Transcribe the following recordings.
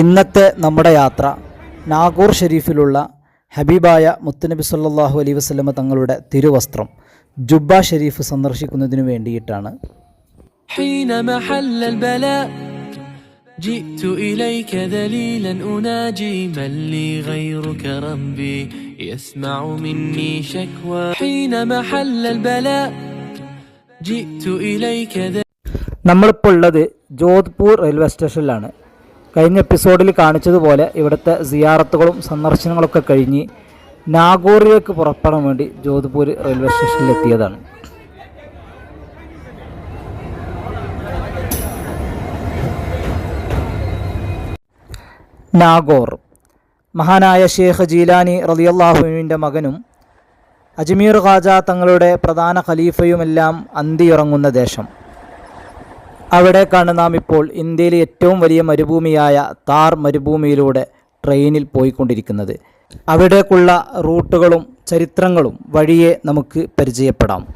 ഇന്നത്തെ നമ്മുടെ യാത്ര നാഗൂർ ഷെരീഫിലുള്ള ഹബീബായ മുത്തുനബി സല്ലല്ലാഹു അലൈഹി വസല്ലമ തങ്ങളുടെ തിരുവസ്ത്രം ജുബ്ബ ഷെരീഫ് സന്ദർശിക്കുന്നതിനു വേണ്ടിയിട്ടാണ് حينما حل البلاء جئت إليك ذليلا أناجي من لي غيرك ربي يسمع مني شكوى حينما حل البلاء جئت إليك ذليلا നമ്മളിപ്പോൾ ഉള്ളത് ജോധ്പൂർ റെയിൽവേ സ്റ്റേഷനിലാണ് കഴിഞ്ഞ എപ്പിസോഡിൽ കാണിച്ചതുപോലെ ഇവിടുത്തെ സിയാറത്തുകളും സന്ദർശനങ്ങളൊക്കെ കഴിഞ്ഞ് നാഗൂറിലേക്ക് പുറപ്പെടാൻ വേണ്ടി ജോധ്പൂർ റെയിൽവേ സ്റ്റേഷനിൽ എത്തിയതാണ്. നാഗോർ. മഹാനായ ഷേഖ് ജീലാനി റലിയല്ലാഹുവിന്റെ മകനും അജ്മീർ ഖാജ തങ്ങളുടെ പ്രധാന ഖലീഫയുമെല്ലാം അന്തിയുറങ്ങുന്ന ദേശം. അവിടേക്കാണ് നാം ഇപ്പോൾ ഇന്ത്യയിലെ ഏറ്റവും വലിയ മരുഭൂമിയായ താർ മരുഭൂമിയിലൂടെ ട്രെയിനിൽ പോയിക്കൊണ്ടിരിക്കുന്നത്. അവിടേക്കുള്ള റൂട്ടുകളും ചരിത്രങ്ങളും വഴിയെ നമുക്ക് പരിചയപ്പെടാം.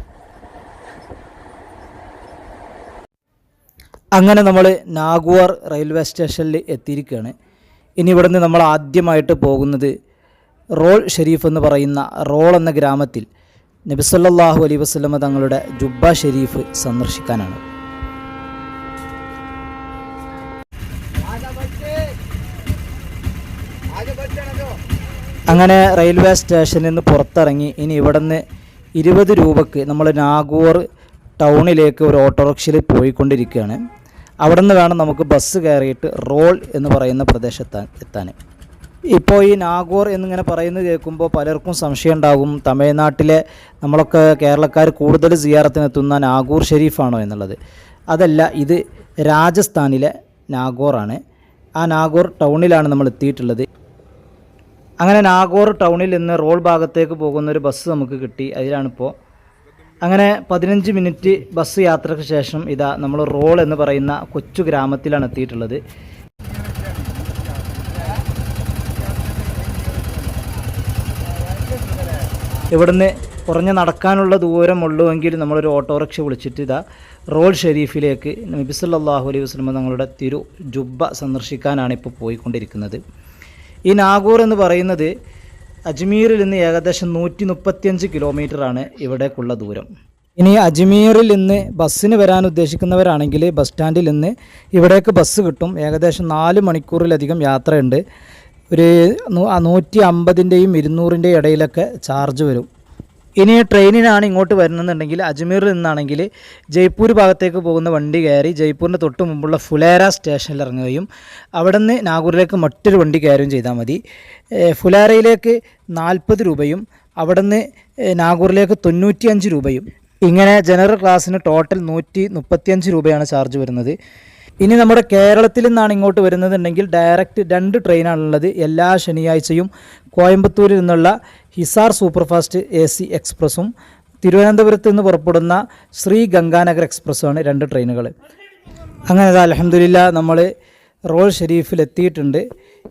അങ്ങനെ നമ്മൾ നാഗുവർ റെയിൽവേ സ്റ്റേഷനിൽ എത്തിയിരിക്കുകയാണ്. ഇനി ഇവിടുന്ന് നമ്മൾ ആദ്യമായിട്ട് പോകുന്നത് റോൾ ഷെരീഫ് എന്ന് പറയുന്ന റോൾ എന്ന ഗ്രാമത്തിൽ നബിസല്ലാഹു അലൈ വസ്ലമ തങ്ങളുടെ ജുബ്ബ ഷെരീഫ് സന്ദർശിക്കാനാണ്. അങ്ങനെ റെയിൽവേ സ്റ്റേഷനിൽ നിന്ന് പുറത്തിറങ്ങി. ഇനി ഇവിടെ നിന്ന് ഇരുപത് രൂപക്ക് നമ്മൾ നാഗൂർ ടൗണിലേക്ക് ഒരു ഓട്ടോറിക്ഷയിൽ പോയിക്കൊണ്ടിരിക്കുകയാണ്. അവിടെ നിന്ന് വേണം നമുക്ക് ബസ് കയറിയിട്ട് റോൾ എന്ന് പറയുന്ന പ്രദേശത്ത് എത്താൻ. ഇപ്പോൾ ഈ നാഗൂർ എന്നിങ്ങനെ പറയുന്നത് കേൾക്കുമ്പോൾ പലർക്കും സംശയം ഉണ്ടാകും. തമിഴ്നാട്ടിലെ നമ്മളൊക്കെ കേരളക്കാർ കൂടുതൽ സിയാറത്തിനെത്തുന്ന നാഗൂർ ഷെരീഫാണോ എന്നുള്ളത്. അതല്ല ഇത് രാജസ്ഥാനിലെ നാഗോറാണ്. ആ നാഗോർ ടൗണിലാണ് നമ്മൾ എത്തിയിട്ടുള്ളത്. അങ്ങനെ നാഗോർ ടൗണിൽ നിന്ന് റോൾ ഭാഗത്തേക്ക് പോകുന്ന ഒരു ബസ് നമുക്ക് കിട്ടി. അതിലാണിപ്പോൾ അങ്ങനെ പതിനഞ്ച് മിനിറ്റ് ബസ് യാത്രയ്ക്ക് ശേഷം ഇതാ നമ്മൾ റോൾ എന്ന് പറയുന്ന കൊച്ചു ഗ്രാമത്തിലാണ് എത്തിയിട്ടുള്ളത്. ഇവിടുന്ന് കുറഞ്ഞ് നടക്കാനുള്ള ദൂരം ഉള്ളുവെങ്കിൽ നമ്മളൊരു ഓട്ടോറിക്ഷ വിളിച്ചിട്ട് ഇതാ റോൾ ഷെരീഫിലേക്ക് നബിസല്ലാഹു അലൈഹി വസ്ലമ തങ്ങളുടെ തിരു ജുബ്ബ സന്ദർശിക്കാനാണ് ഇപ്പോൾ പോയിക്കൊണ്ടിരിക്കുന്നത്. ഈ നാഗൂർ എന്ന് പറയുന്നത് അജ്മീറിൽ നിന്ന് ഏകദേശം നൂറ്റി മുപ്പത്തിയഞ്ച് കിലോമീറ്ററാണ് ഇവിടേക്കുള്ള ദൂരം. ഇനി അജ്മീറിൽ നിന്ന് ബസ്സിന് വരാൻ ഉദ്ദേശിക്കുന്നവരാണെങ്കിൽ ബസ് സ്റ്റാൻഡിൽ നിന്ന് ഇവിടേക്ക് ബസ് കിട്ടും. ഏകദേശം നാല് മണിക്കൂറിലധികം യാത്രയുണ്ട്. ഒരു നൂറ്റി അമ്പതിന്റെയും ഇരുന്നൂറിന്റെയും ഇടയിലൊക്കെ ചാർജ് വരും. ഇനി ട്രെയിനിനാണ് ഇങ്ങോട്ട് വരുന്നതെന്നുണ്ടെങ്കിൽ അജ്മീറിൽ നിന്നാണെങ്കിൽ ജയ്പൂർ ഭാഗത്തേക്ക് പോകുന്ന വണ്ടി കയറി ജയ്പൂരിന്റെ തൊട്ട് മുമ്പുള്ള ഫുലേര സ്റ്റേഷനിൽ ഇറങ്ങുകയും അവിടെ നിന്ന് നാഗൂരിലേക്ക് മറ്റൊരു വണ്ടി കയറുകയും ചെയ്താൽ മതി. ഫുലേരയിലേക്ക് നാൽപ്പത് രൂപയും അവിടെ നിന്ന് നാഗൂറിലേക്ക് തൊണ്ണൂറ്റിയഞ്ച് രൂപയും. ഇങ്ങനെ ജനറൽ ക്ലാസ്സിന് ടോട്ടൽ നൂറ്റി മുപ്പത്തിയഞ്ച് രൂപയാണ് ചാർജ് വരുന്നത്. ഇനി നമ്മുടെ കേരളത്തിൽ നിന്നാണ് ഇങ്ങോട്ട് വരുന്നതുണ്ടെങ്കിൽ ഡയറക്റ്റ് രണ്ട് ട്രെയിനാണുള്ളത് എല്ലാ ശനിയാഴ്ചയും കോയമ്പത്തൂരിൽ നിന്നുള്ള ഹിസാർ സൂപ്പർഫാസ്റ്റ് എ സി എക്സ്പ്രസ്സും തിരുവനന്തപുരത്ത് നിന്ന് പുറപ്പെടുന്ന ശ്രീ ഗംഗാനഗർ എക്സ്പ്രസ്സുമാണ് രണ്ട് ട്രെയിനുകൾ അങ്ങനെ അലഹമില്ല നമ്മൾ റോൾ ഷെരീഫിൽ എത്തിയിട്ടുണ്ട്.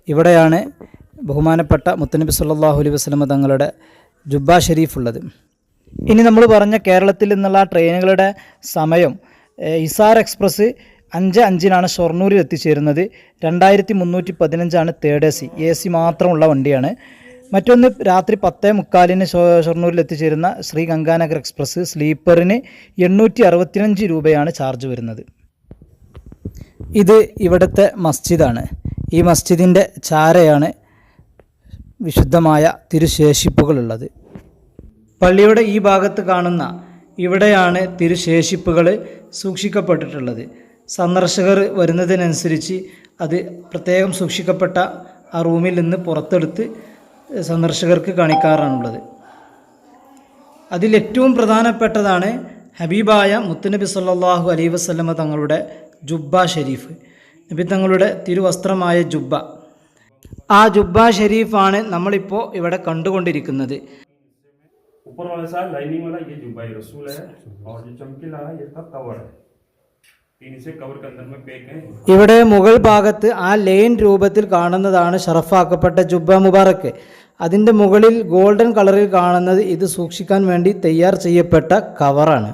ഇവിടെയാണ് ബഹുമാനപ്പെട്ട മുത്തനബി സല്ലാഹു അലൈഹി വസ്ലമ തങ്ങളുടെ ജുബ്ബ ഷെരീഫ് ഉള്ളത് ഇനി നമ്മൾ പറഞ്ഞ കേരളത്തിൽ നിന്നുള്ള ട്രെയിനുകളുടെ സമയം ഇസാർ എക്സ്പ്രസ് അഞ്ച് അഞ്ചിനാണ് ഷൊർണൂരിൽ എത്തിച്ചേരുന്നത്. രണ്ടായിരത്തി മുന്നൂറ്റി പതിനഞ്ചാണ് third A C A C മാത്രമുള്ള വണ്ടിയാണ്. മറ്റൊന്ന് രാത്രി പത്തേ മുക്കാലിന് ഷൊർണൂരിൽ എത്തിച്ചേരുന്ന ശ്രീ ഗംഗാനഗർ എക്സ്പ്രസ് സ്ലീപ്പറിന് എണ്ണൂറ്റി അറുപത്തിയഞ്ച് രൂപയാണ് ചാർജ് വരുന്നത്. ഇത് ഇവിടുത്തെ മസ്ജിദാണ്. ഈ മസ്ജിദിന്റെ ചാരയാണ് വിശുദ്ധമായ തിരുശേഷിപ്പുകളുള്ളത്. പള്ളിയുടെ ഈ ഭാഗത്ത് കാണുന്ന ഇവിടെയാണ് തിരുശേഷിപ്പുകൾ സൂക്ഷിക്കപ്പെട്ടിട്ടുള്ളത്. സന്ദർശകർ വരുന്നതിനനുസരിച്ച് അത് പ്രത്യേകം സൂക്ഷിക്കപ്പെട്ട ആ റൂമിൽ നിന്ന് പുറത്തെടുത്ത് സന്ദർശകർക്ക് കാണിക്കാറാണുള്ളത് അതിലേറ്റവും പ്രധാനപ്പെട്ടതാണ് ഹബീബായ മുത്തുനബി സല്ലല്ലാഹു അലൈഹി വസല്ലമ തങ്ങളുടെ ജുബ്ബ ഷെരീഫ് നബി തങ്ങളുടെ തിരുവസ്ത്രമായ ജുബ്ബ ആ ജുബ്ബ ഷെരീഫാണ് നമ്മളിപ്പോൾ ഇവിടെ കണ്ടുകൊണ്ടിരിക്കുന്നത് ऊपर वाला साल लाइनिंग वाला ये जुब्बा रसूल है और जो चमकीला है ये सब कवर है ഇവിടെ മുകൾ ഭാഗത്ത് ആ ലൈൻ രൂപത്തിൽ കാണുന്നതാണ് ഷറഫാക്കപ്പെട്ട ജുബ മുബാറക്ക് അതിന്റെ മുകളിൽ ഗോൾഡൻ കളറിൽ കാണുന്നത് ഇത് സൂക്ഷിക്കാൻ വേണ്ടി തയ്യാർ ചെയ്യപ്പെട്ട കവറാണ്.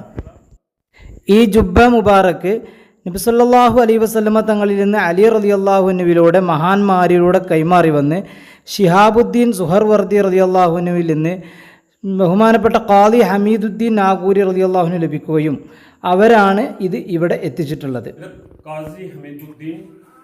ഈ ജുബ മുബാറക്ക് നബിസല്ലാഹു അലൈ വസല്ലമ തങ്ങളിൽ നിന്ന് അലി റലി അള്ളാഹുനുവിലൂടെ മഹാന്മാരിലൂടെ കൈമാറി വന്ന് ഷിഹാബുദ്ദീൻ സുഹർ വർദി റലി അള്ളാഹുനുവിൽ നിന്ന് ബഹുമാനപ്പെട്ട ഖാദി ഹമീദുദ്ദീൻ നാഗൂരി റലി അള്ളാഹുന് ലഭിക്കുകയും അവരാണ് ഇത് ഇവിടെ എത്തിച്ചിട്ടുള്ളത് इधर काजी हमीदुद्दीन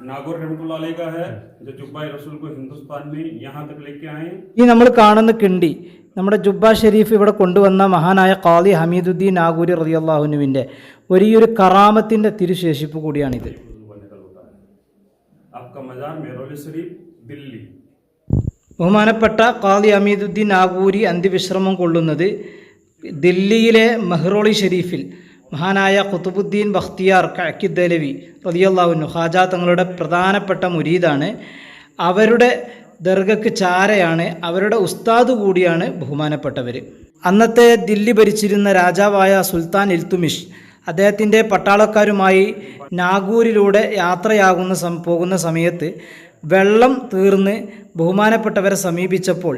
नागौर रहमतुल्लाह अलैह का है जो जुब्बा रसूल को हिंदुस्तान में यहाँ तक लेके आए ഈ നമ്മൾ കാണുന്ന കിണ്ടി നമ്മുടെ ജുബ്ബ ഷെരീഫ് ഇവിടെ കൊണ്ടുവന്ന മഹാനായ ഖാദി ഹമീദുദ്ദീൻ നാഗൂരി റലി അള്ളാഹുനുവിൻ്റെ വലിയൊരു കറാമത്തിൻ്റെ തിരുശേഷിപ്പ് കൂടിയാണിത് आपका मज़ार मेरोली शरीफ दिल्ली ബഹുമാനപ്പെട്ട ഖാദി അമീദുദ്ദീൻ ആഗൂരി അന്ത്യവിശ്രമം കൊള്ളുന്നത് ദില്ലിയിലെ മെഹ്റോളി ഷെരീഫിൽ മഹാനായ ഖുത്തുബുദ്ദീൻ ബഖ്തിയാർ കഅക്കിദ്ദലവി റതിയല്ലാവുന്നു ഹാജ തങ്ങളുടെ പ്രധാനപ്പെട്ട മുരീദാണ്. അവരുടെ ദർഗക്ക് ചാരയാണ് അവരുടെ ഉസ്താദ് കൂടിയാണ് ബഹുമാനപ്പെട്ടവർ അന്നത്തെ ദില്ലി ഭരിച്ചിരുന്ന രാജാവായ സുൽത്താൻ ഇൽത്തുമിഷ് അദ്ദേഹത്തിന്റെ പട്ടാളക്കാരുമായി നാഗൂരിലൂടെ യാത്രയാകുന്ന സം പോകുന്ന സമയത്ത് വെള്ളം തീർന്ന് ബഹുമാനപ്പെട്ടവരെ സമീപിച്ചപ്പോൾ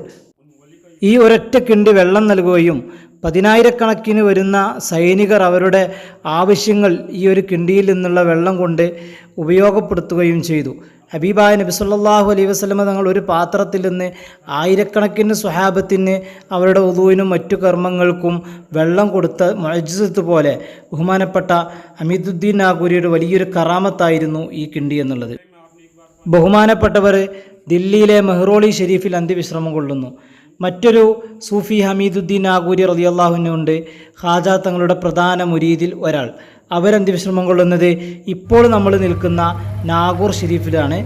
ഈ ഒരൊറ്റ കിണ്ടി വെള്ളം നൽകുകയും പതിനായിരക്കണക്കിന് വരുന്ന സൈനികർ അവരുടെ ആവശ്യങ്ങൾ ഈ ഒരു കിണ്ടിയിൽ നിന്നുള്ള വെള്ളം കൊണ്ട് ഉപയോഗപ്പെടുത്തുകയും ചെയ്തു. ഹബീബായ നബി സല്ലല്ലാഹു അലൈഹി വസല്ലമ തങ്ങൾ ഒരു പാത്രത്തിൽ നിന്ന് ആയിരക്കണക്കിന് സ്വഹാബത്തിന് അവരുടെ ഉദുവിനും മറ്റു കർമ്മങ്ങൾക്കും വെള്ളം കൊടുത്ത മജിസത്ത് പോലെ ബഹുമാനപ്പെട്ട അമീദുദ്ദീൻ നാഗൂരിയുടെ വലിയൊരു കറാമത്തായിരുന്നു ഈ കിണ്ടി എന്നുള്ളത്. ബഹുമാനപ്പെട്ടവർ ദില്ലിയിലെ മെഹ്റോളി ഷെരീഫിൽ അന്ത്യവിശ്രമം കൊള്ളുന്നു. മറ്റൊരു സൂഫി ഹമീദുദ്ദീൻ നാഗൂരി റതിയല്ലാഹുവിനുണ്ട് ഹാജ തങ്ങളുടെ പ്രധാന മുരീദിൽ ഒരാൾ. അവരന്ത്യവിശ്രമം കൊള്ളുന്നത് ഇപ്പോൾ നമ്മൾ നിൽക്കുന്ന നാഗൂർ ഷെരീഫിലാണ്.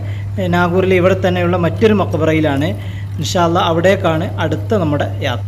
നാഗൂറിലെ ഇവിടെ തന്നെയുള്ള മറ്റൊരു മക്കബറയിലാണ് ഇൻഷാല്ല അവിടേക്കാണ് അടുത്ത നമ്മുടെ യാത്ര.